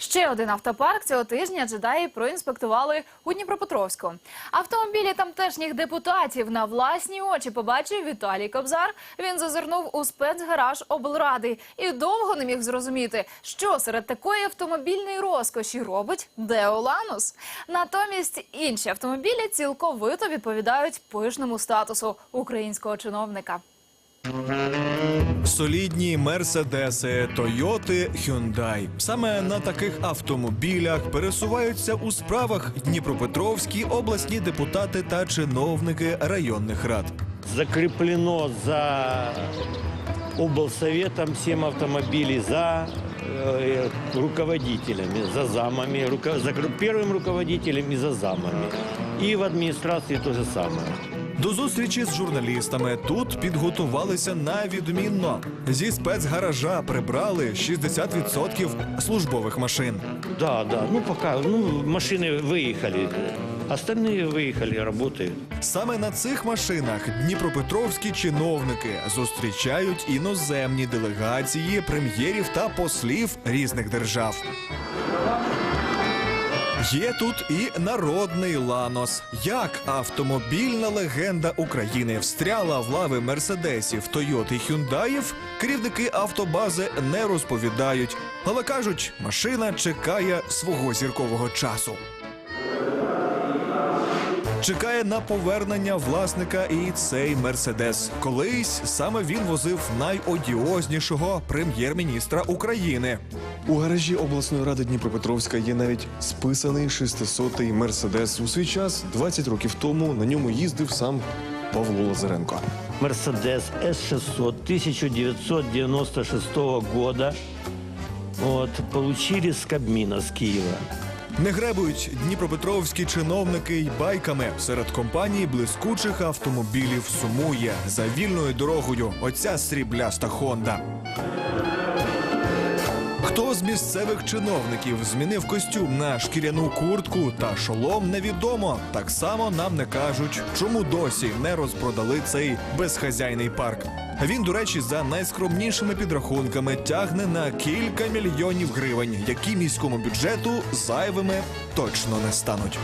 Ще один автопарк цього тижня джедаї проінспектували у Дніпропетровську. Автомобілі тамтешніх депутатів на власні очі побачив Віталій Кобзар. Він зазирнув у спецгараж облради і довго не міг зрозуміти, що серед такої автомобільної розкоші робить Деоланус. Натомість інші автомобілі цілковито відповідають пишному статусу українського чиновника. Солідні мерседеси, Тойоти, Hyundai. Саме на таких автомобілях пересуваються у справах Дніпропетровські обласні депутати та чиновники районних рад. закреплено за облсоветом 7 автомобилей, за э, руководителями, за замами, руко- за первым руководителем и за замами. И в администрации то же самое. До зустрічі з журналістами тут підготувалися на відмінно. Зі спецгаража прибрали 60% службових машин. Да, да, ну пока, ну машины выехали, остальные выехали, работают. Саме на цих машинах дніпропетровські чиновники зустрічають іноземні делегації прем'єрів та послів різних держав. Є тут і народний ланос. Як автомобільна легенда України встряла в лави мерседесів, Тойот і Хюндаїв, керівники автобази не розповідають, але кажуть, машина чекає свого зіркового часу. Чекає на повернення власника і цей мерседес. Колись саме він возив найодіознішого прем'єр-міністра України. У гаражі обласної ради Дніпропетровська є навіть списаний 600-й мерседес. У свій час, 20 років тому, на ньому їздив сам Павло Лазаренко. Мерседес С600 1996 года вот, получили с Кабмина, с Киева. Не гребують дніпропетровські чиновники й байками. Серед компаній блискучих автомобілів сумує за вільною дорогою. Оця срібляста Хонда. Хто з місцевих чиновників змінив костюм на шкіряну куртку та шолом, невідомо. Так само нам не кажуть, чому досі не розпродали цей безхазяйний парк. Він, до речі, за найскромнішими підрахунками тягне на кілька мільйонів гривень, які міському бюджету зайвими точно не стануть.